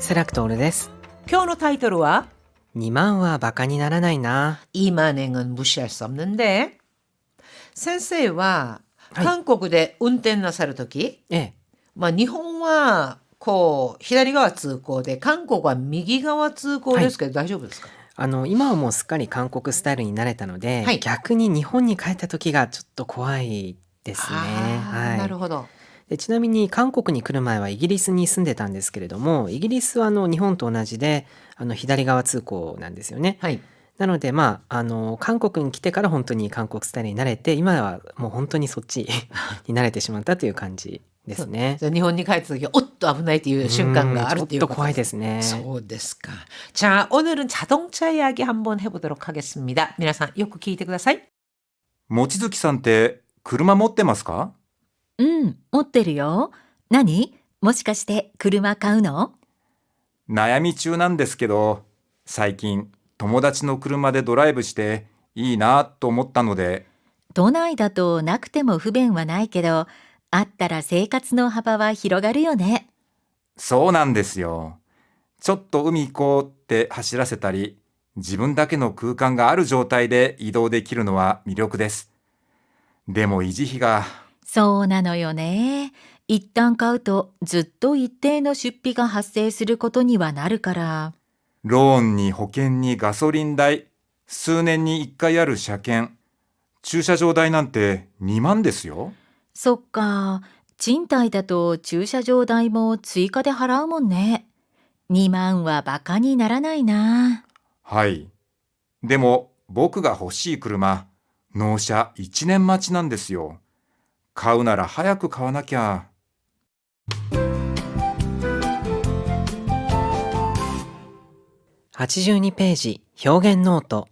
セラクトールです。今日のタイトルは2万はバカにならないな。 이만행은 무시할 수 없는데 先生ははい韓国で運転なさるとき、ええ。まあ日本はこう左側通行で韓国は右側通行ですけど、大丈夫ですかあの、今はもうすっかり韓国スタイルに慣れたので、はい逆に日本に帰った時がちょっと怖いですね。あーなるはほど。 い。でちなみに韓国に来る前はイギリスに住んでたんですけれども、イギリスはあの日本と同じで、あの左側通行なんですよね。はい。なのでまあ、あの、韓国に来てから本当に韓国スタイルに慣れて、今はもう本当にそっちに慣れてしまったという感じですね。じゃあ日本に帰った時おっと危ないっていう瞬間があるっていうちょっと怖いですね。 そうですか. 자, 오늘은 자동차 이야기 한번 해보도록 하겠습니다. 皆さんよく聞いてください.望月さんって車持ってますか うん、持ってるよ。何？もしかして車買うの？悩み中なんですけど、最近友達の車でドライブしていいなと思ったので、都内だとなくても不便はないけど、あったら生活の幅は広がるよね。そうなんですよ。ちょっと海行こうって走らせたり、自分だけの空間がある状態で移動できるのは魅力です。でも維持費が、そうなのよね。一旦買うとずっと一定の出費が発生することにはなるから。ローンに保険にガソリン代、数年に1回ある車検、駐車場代なんて2万ですよ。そっか。賃貸だと駐車場代も追加で払うもんね。2万はバカにならないな。はい。でも僕が欲しい車、納車1年待ちなんですよ。買うなら早く買わなきゃ。82ページ表現ノート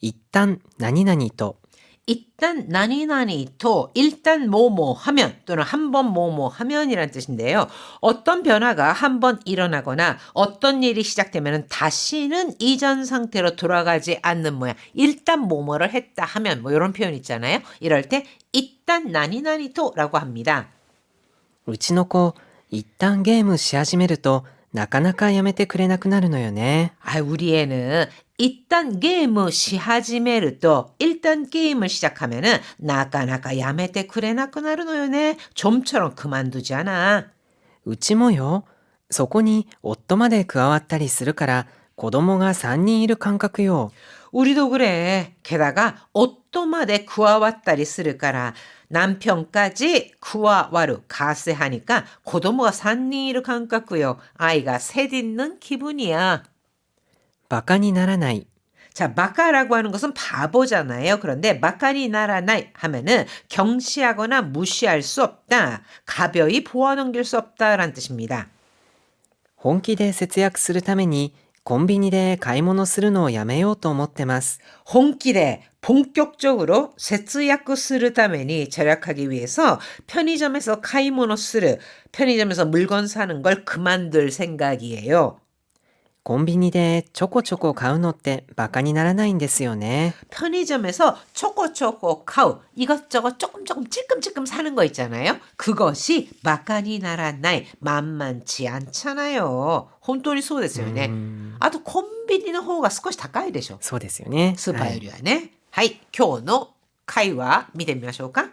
一旦何々と 일단 나니나니 또 일단 뭐뭐 하면 또는 한 번 뭐뭐 하면이란 뜻인데요. 어떤 변화가 한 번 일어나거나 어떤 일이 시작되면 다시는 이전 상태로 돌아가지 않는 모양. 일단 뭐뭐를 했다 하면 뭐 이런 표현 있잖아요. 이럴 때 일단 나니나니 또라고 합니다. うちの子一旦ゲームし始めるとなかなかやめてくれなくなるのよね 아, 우리 애는 일단 게임을 시하지메를 또 일단 게임을 시작하면은 나까나까 야메테 그래나쿠나르노요네 좀처럼 그만두지 않아. うちもよそこに夫まで加わったりするから子供が3人いる感覚よ 우리도 그래. 게다가 옷도마데 구아왔다리 쓰르까라 남편까지 구아와루 가세하니까 고도모가 산니를 감각고요. 아이가 셋 있는 기분이야. バカにならない 자, 마카라고 하는 것은 바보잖아요. 그런데 마카니 나라나이 하면은 경시하거나 무시할 수 없다. 가벼이 보아넘길 수 없다라는 뜻입니다. 本気で節約するためにコンビニで買い物するのをやめようと思ってます 홍길에 본격적으로 세츠야쿠 스르 타메니 절약하기 위해서 편의점에서 카이모노 스르 편의점에서 물건 사는 걸 그만둘 생각이에요. コンビニでちょこちょこ買うのってバカにならないんですよね。편의점에서초코초코買う이것저것조금조금찔끔찔끔사는거있잖아요그것이バカにならない만만치않잖아요本当にそうですよね。あとコンビニの方が少し高いでしょ。そうですよね。スーパーよりはね。はい、はい、今日の会話見てみましょうか。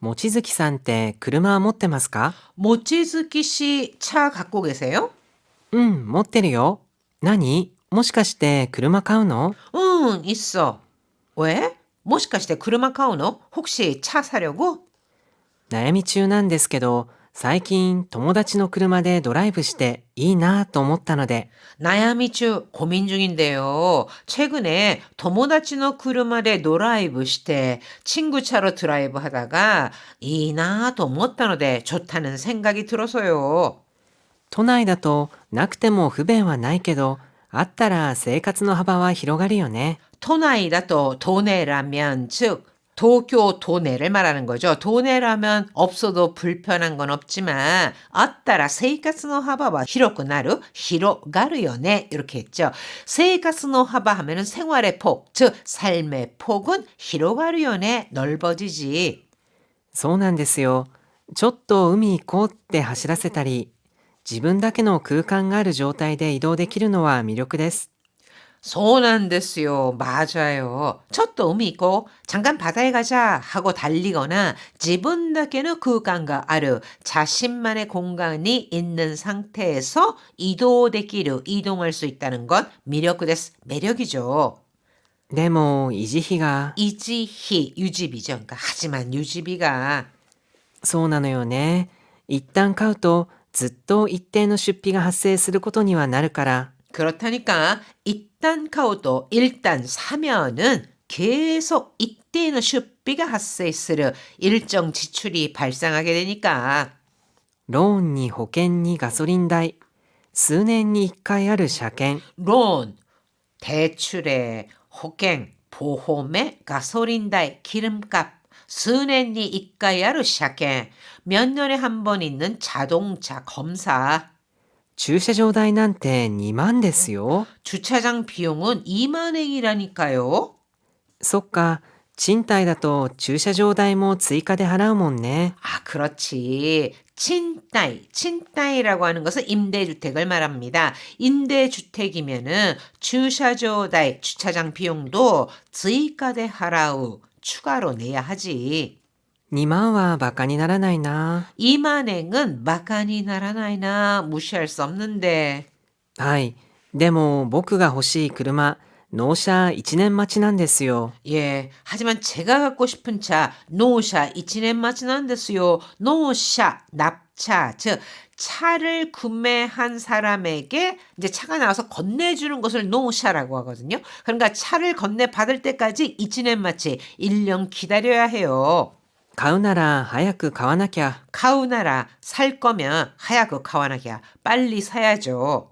望月さんって車は持ってますか?望月씨차갖고계세 요? うん、持ってるよ。何もしかして車買うの 응, 있어. 왜? もしかして車買うの? 혹시 차 사려고? 悩み中なんですけど、最近友達の車でドライブしていいなと思ったので、 나야미 중 고민 중인데요. 최근에 도모다치노 쿠르마데 노라이브 시대 친구 차로 드라이브 하다가 이나 또 못하는데 좋다는 생각이 들어서요. 都内だとなくても不便はないけど、あったら生活の幅は広がるよね。 토나이다 또 도내라면 즉 도쿄 도내를 말하는 거죠. 도내라면 없어도 불편한 건 없지만 아따라 세이카스노 하바와 히로쿠나루 히로가르요네 이렇게 했죠. 세이카스노 하바 하면은 생활의 폭, 즉 삶의 폭은 히로가르요네 넓어지지. そうなんですよ。ちょっと海行こうって走らせたり、 自分だけの空間がある状態で移動できるのは魅力です。 소난데스요. 맞아요. 첫도 의미 있고 잠깐 바다에 가자 하고 달리거나 지분다케는空間が 아르 자신만의 공간이 있는 상태에서 이도되기를 이동할 수 있다는 건 매력です. 매력이죠. でも、維持費が、 이지희 유지비죠. 그러니까 하지만 유지비가 そうなのよね。一旦買うと、 ずっと一定の出費が発生することにはなるから、 그렇다니까 일단 카우도 일단 사면은 계속 이때는 슈비가発生する 일정 지출이 발생하게 되니까 ローンに保険にガソリン代、数年に一回ある車検、 론 대출에 호갱 보험에 가솔린다의 기름값 수년이 이까야르 샤게 몇 년에 한 번 있는 자동차 검사 駐車場代なんて2万ですよ。 주차장 비용은 2만 원이라니까요. そっか、賃貸だと駐車場代も追加で払うもんね。 아, 그렇지. 친따이, 친따이라고 하는 것은 임대주택을 말합니다. 임대주택이면은 주차조다이, 주차장 비용도追加で 하라우, 추가로 내야 하지. 2万はバカにならないな。 이만행은 마간이 나라나이나 무시할 수 없는데. はい。でも僕が欲しい車、納車1年待ちなんですよ。 예, 하지만 제가 갖고 싶은 차, 노샤, 이치넨 마치난데스요. 노샤, 낙차, 즉 차를 구매한 사람에게 이제 차가 나와서 건네주는 것을 노샤라고 하거든요. 그러니까 차를 건네 받을 때까지 이치넨마치 1년 기다려야 해요. 가우나라 하야크 가와나키야. 가우나라 살 거면 하야크 가와나키야. 빨리 사야죠.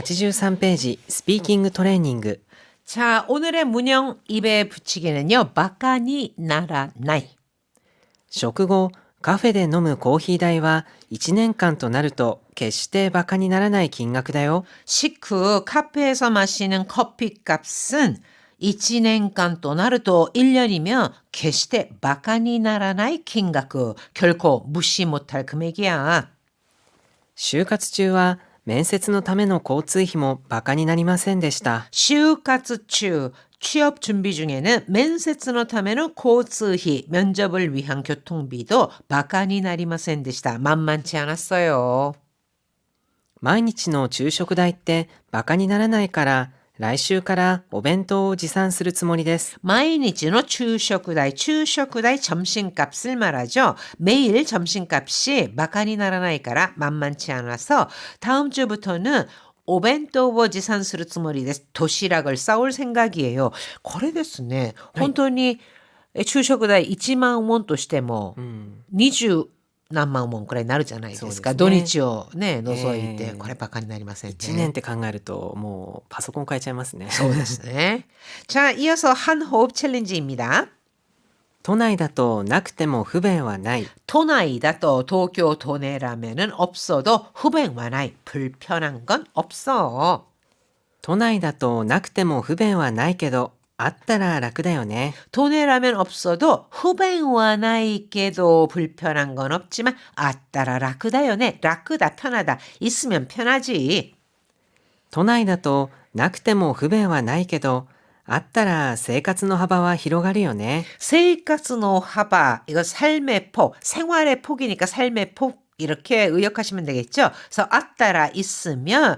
83페이지 스피킹 트레이닝 자, 오늘의 문형 입에 붙이기는요. 바카니 나라 나이. 食後、カフェで飲むコーヒー代は1年間となると決してバカにならない金額だよ. 식후 카페에서 마시는 커피 값은 1년간 또 나루토 1년이면 決して 바카니 나라나이 킹額 결코 무시 못할 금액이야. 就活中は面接のための交通費もバカになりませんでした。 시우카츠추 취업 준비 중에는 면세츠노 타메는 고츠히 면접을 위한 교통비도 마카니 나리마센 데시다. 만만치 않았어요. 毎日の昼食代ってバカにならないから 来週からお弁当を持参するつもりです。 마이니치노 추쇼쿠다이 추쇼쿠다이 점심값을 말하죠. 매일 점심값이 마카니 나라나이까라 만만치 않아서 다음 주부터는 오벤토보 지산스루つもり です. 도시락을 싸올 생각이에요. 거래ですね. 本当に昼食代1万ウォンとしてもうん、 20 何万ウォンくらいになるじゃないですか。そうですね土日をね、除いて、ええこれバカになりませんね。 1年って考えるともうパソコン変えちゃいますね。そうですね。 자, 이어서 한 호흡 챌린지입니다. 都内だとなくても不便はない。 토나이다 또 도쿄 도내라면은 없어도 후뱅は ない. 불편한 건 없어. 都内だとなくても不便はないけどあ ったら楽だよね。 도내라면 없어도 후뱅は ないけど 불편한 건 없지만 아따라 라크다요네. 라크다 편하다. 있으면 편하지. 都内だとなくても不便はないけどあったら生活の幅は広がるよね。 세이가스노 하바 이거 삶의 폭 생활의 폭이니까 삶의 폭 이렇게 의역하시면 되겠죠. 그래서 아따라 있으면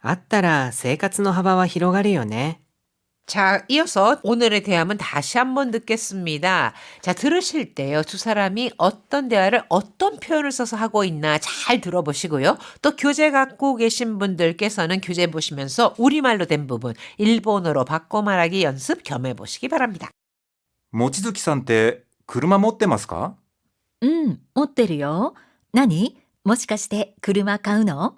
あったら生活の幅は広がるよね。 자, 이어서 오늘의 대화문 다시 한번 듣겠습니다. 자, 들으실 때요. 두 사람이 어떤 대화를 어떤 표현을 써서 하고 있나 잘 들어보시고요. 또 교재 갖고 계신 분들께서는 교재 보시면서 우리말로 된 부분 일본어로 바꿔 말하기 연습 겸해 보시기 바랍니다. 望月さんって車持ってますかうん、持ってるよ。何もしかして車買うの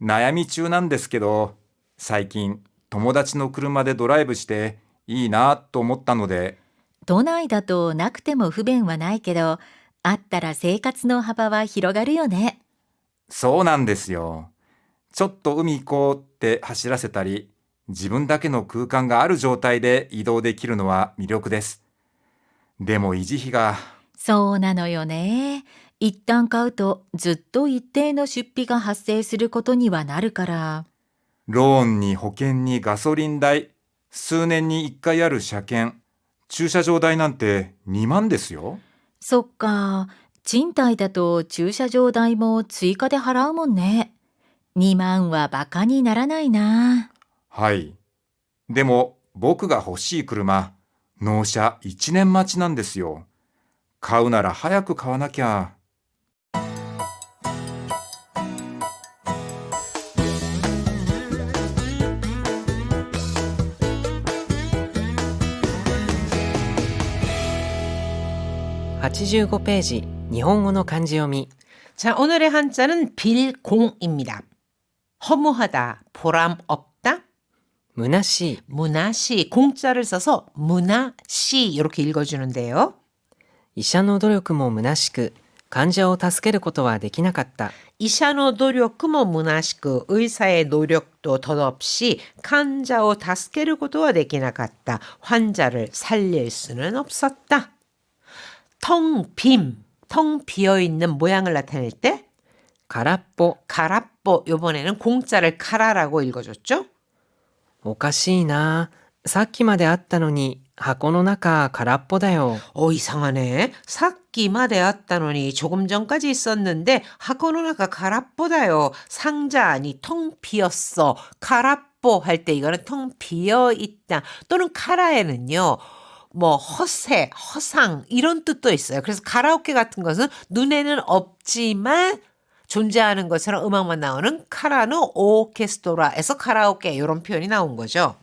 悩み中なんですけど、最近友達の車でドライブしていいなと思ったので、都内だとなくても不便はないけど、あったら生活の幅は広がるよね。そうなんですよ。ちょっと海行こうって走らせたり、自分だけの空間がある状態で移動できるのは魅力です。でも維持費が、そうなのよね。一旦買うとずっと一定の出費が発生することにはなるから。ローンに保険にガソリン代、数年に1回ある車検、駐車場代なんて2万ですよ。そっか。賃貸だと駐車場代も追加で払うもんね。2万はバカにならないな。はい。でも僕が欲しい車、納車1年待ちなんですよ。買うなら早く買わなきゃ。 85ページ、日本語の漢字読み。 자, 오늘의 한자는 빌공입니다. 허무하다, 보람 없다, 虚しい、 문화시, 공자를 써서 문화시 이렇게 읽어주는데요. 医者の努力も虚しく、患者を助けることはできなかった。 이샤노 노력도 문화시고 의사의 노력도 덧없이 환자を 助ける 것도 되기나かった. 환자를 살릴 수는 없었다. 텅 빔, 텅 비어 있는 모양을 나타낼 때 空っぽ、 가라뽀 요번에는 공자를 카라라고 읽어줬죠. おかしいな。さっきまであったのに、箱の中空っぽだよ。 어 이상하네. 삭기마대 왔다노니 조금 전까지 있었는데 하코노나가 가라뽀다요. 상자 안이 텅 비었어. 가라뽀 할 때 이거는 텅 비어 있다. 또는 카라에는요. 뭐 허세, 허상 이런 뜻도 있어요. 그래서 가라오케 같은 것은 눈에는 없지만 존재하는 것처럼 음악만 나오는 카라노 오케스토라에서 가라오케 이런 표현이 나온 거죠.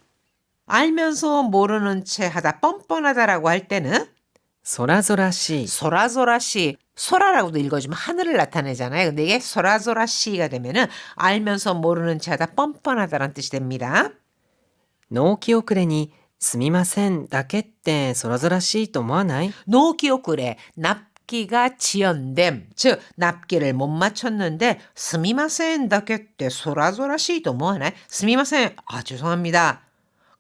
알면서 모르는 채 하다 뻔뻔하다라고 할 때는 소라소라시 소라소라시 소라라고도 읽어주면 하늘을 나타내잖아요. 근데 이게 소라소라시가 되면은 알면서 모르는 채 하다 뻔뻔하다라는 뜻이 됩니다. 노키오크레니 すみませんだけって空空しいと思わない 노기오쿠레 납기가 지연됨 즉 납기를 못 맞췄는데 스미마센 다케때 소라소라시도 뭐하나 스미마센 아 죄송합니다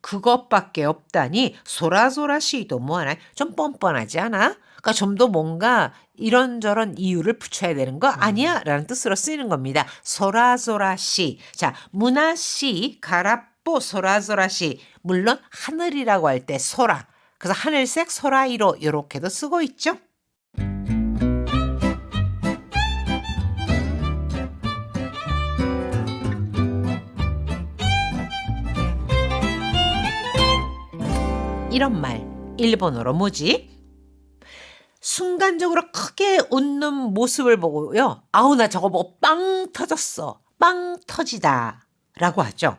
그것밖에 없다니 소라소라시도 뭐하나 좀 뻔뻔하지 않아? 그러니까 좀 더 뭔가 이런저런 이유를 붙여야 되는 거 아니야? 라는 뜻으로 쓰이는 겁니다. 소라소라시. 자, 문화시, 가라 뽀 소라소라시. 물론 하늘이라고 할 때 소라. 그래서 하늘색 소라이로 이렇게도 쓰고 있죠. 이런 말 일본어로 뭐지? 순간적으로 크게 웃는 모습을 보고요. 아우 나 저거 보고 빵 터졌어. 빵 터지다 라고 하죠.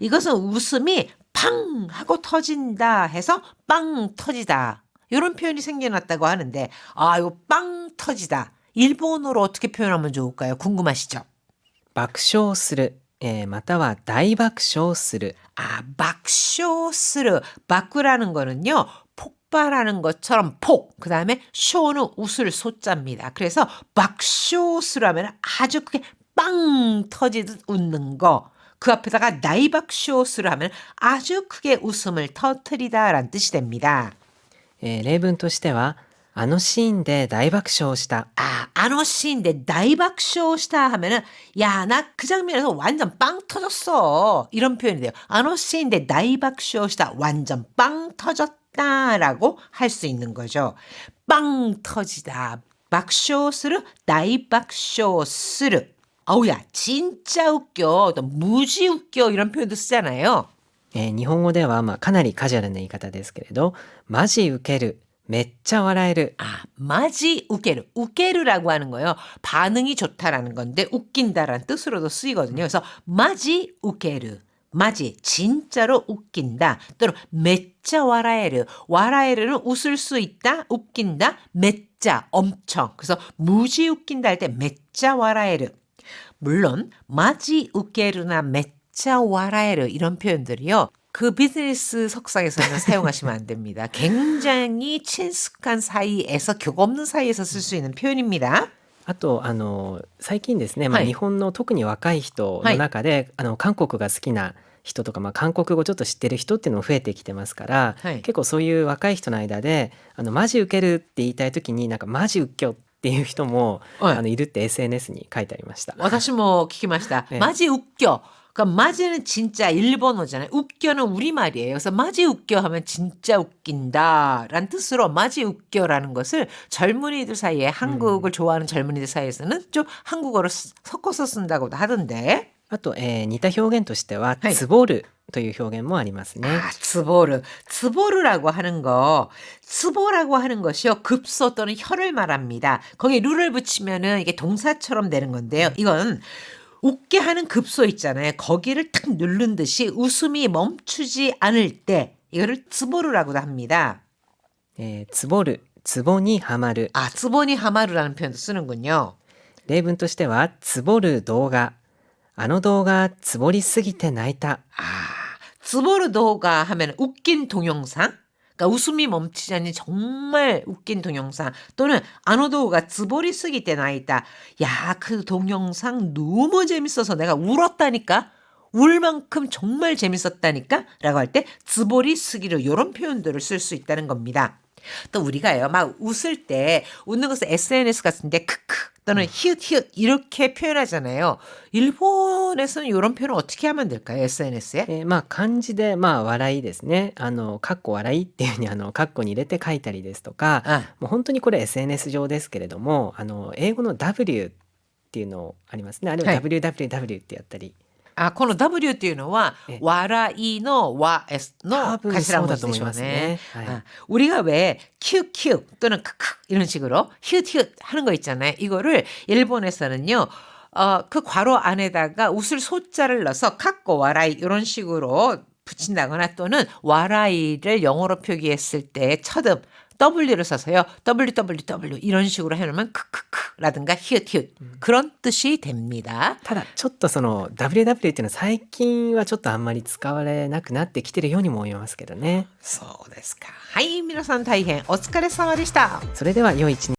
이것은 웃음이 팡 하고 터진다 해서 빵 터지다. 이런 표현이 생겨났다고 하는데 아 이거 빵 터지다. 일본어로 어떻게 표현하면 좋을까요? 궁금하시죠? 爆笑する、えーまたは大爆笑する。 아, 막쇼스르. 막구라는 거는요, 폭발하는 것처럼 폭, 그 다음에 쇼는 웃을 소자입니다. 그래서 막쇼스르 하면 아주 크게 빵 터지듯 웃는 거. 그 앞에다가 나이박쇼스를 하면 아주 크게 웃음을 터트리다 라는 뜻이 됩니다. えー例文としては、あのシーンで大爆笑した。 아, 아노 씨인데 나이박쇼시다 하면은 야, 나 그 장면에서 완전 빵 터졌어. 이런 표현이 돼요. 아노 씨인데 나이박쇼시다 완전 빵 터졌다라고 할 수 있는 거죠. 빵 터지다. 박쇼스르 나이박쇼스르 아우야 진짜 웃겨 또 무지 웃겨 이런 표현도 쓰잖아요. えー日本語ではまあかなりカジュアルな言い方ですけれど、マジウケる、めっちゃ笑える、 아, 마지 우케르. 우케르라고 하는 거요. 반응이 좋다라는 건데 웃긴다라는 뜻으로도 쓰이거든요. 그래서 마지 우케르. 마지 진짜로 웃긴다. 또는 메짜 와라에르. 와라에르는 웃을 수 있다. 웃긴다. 메짜 엄청. 그래서 무지 웃긴다 할 때 메짜 와라에르. 물론 마지 우케르나 메짜 와라에르 이런 표현들이요. 그 비즈니스 석상에서는 사용하시면 안 됩니다. 굉장히 친숙한 사이에서 격 없는 사이에서 쓸 수 있는 표현입니다. あとあの最近ですね、まあ、はい日本の特に若い人の中で、あの韓国が好きな人とか、まあ、韓国語ちょっと知ってる人っていうのも増えてきてますから、はい結構そういう若い人の間で「あのマジウケる」って言いたい時になんか「マジウッキョ」 っていう人も、はいあのいるって SNS に書いてありました。私も聞きました. 네. 마지 웃겨. 그러니까 마지는 진짜 일본어잖아요. 웃겨는 우리말이에요. 그래서 마지 웃겨 하면 진짜 웃긴다라는 뜻으로 마지 웃겨라는 것을 젊은이들 사이에 한국을 좋아하는 젊은이들 사이에서는 좀 한국어로 쓰- 섞어서 쓴다고도 하던데. あと、えー似た表現としては「はいつぼる」 という表現もありますね。 아, 츠보르. 츠보르라고 하는 거, 츠보라고 하는 것이요. 급소 또는 혀를 말합니다. 거기에 루를 붙이면은 이게 동사처럼 되는 건데요. 이건 웃게 하는 급소 있잖아요. 거기를 탁 누른 듯이 웃음이 멈추지 않을 때 이거를 츠보르라고도 합니다. えーつぼる、つぼにはまる。 아, 츠보니 하마루라는 표현도 쓰는군요. 例文としては「つぼる動画」「 あの動画つぼりすぎて泣いた」 아, 츠보르도가 하면 웃긴 동영상? 그러니까 웃음이 멈추지 않는 정말 웃긴 동영상 또는 아노도가 즈보리 쓰기 때 나있다. 야, 그 동영상 너무 재밌어서 내가 울었다니까. 울 만큼 정말 재밌었다니까? 라고 할 때 즈보리 쓰기로 이런 표현들을 쓸 수 있다는 겁니다. 또 우리가요, 막 웃을 때 웃는 것을 SNS 같은데 크크 또는 히읗 히읗 이렇게 표현하잖아요. 일본에서는 이런 표현을 어떻게 하면 될까요? SNS에? えーまあ漢字でまあ笑いですね。あの、かっこ笑いっていうふうにあの、かっこに入れて書いたりですとか、 아, もう本当にこれ SNS 上ですけれども、あの、英語の W っていうのありますね。あれをはい WWW ってやったり。 아, この W っていうのはえ、わらいのわ S の多分頭文字でしょうそうだと思いますねね。はい。 아, 우리가 왜 QQ 또는 크크 이런 식으로 히읗히읗 하는 거 있잖아요. 이거를 일본에서는요. 어, 그 괄호 안에다가 웃을 소자를 넣어서 카꼬 와라이 이런 식으로 붙인다거나 또는 와라이를 영어로 표기했을 때 첫음 W를 써서요. www 이런 식으로 해놓으면 크크크라든가 히읗히읗 그런 뜻이 됩니다. ただちょっとその WW っていうのは最近はちょっとあんまり使われなくなってきてるようにも思いますけどね。そうですか。はい、皆さん大変お疲れ様でした。それでは良い一日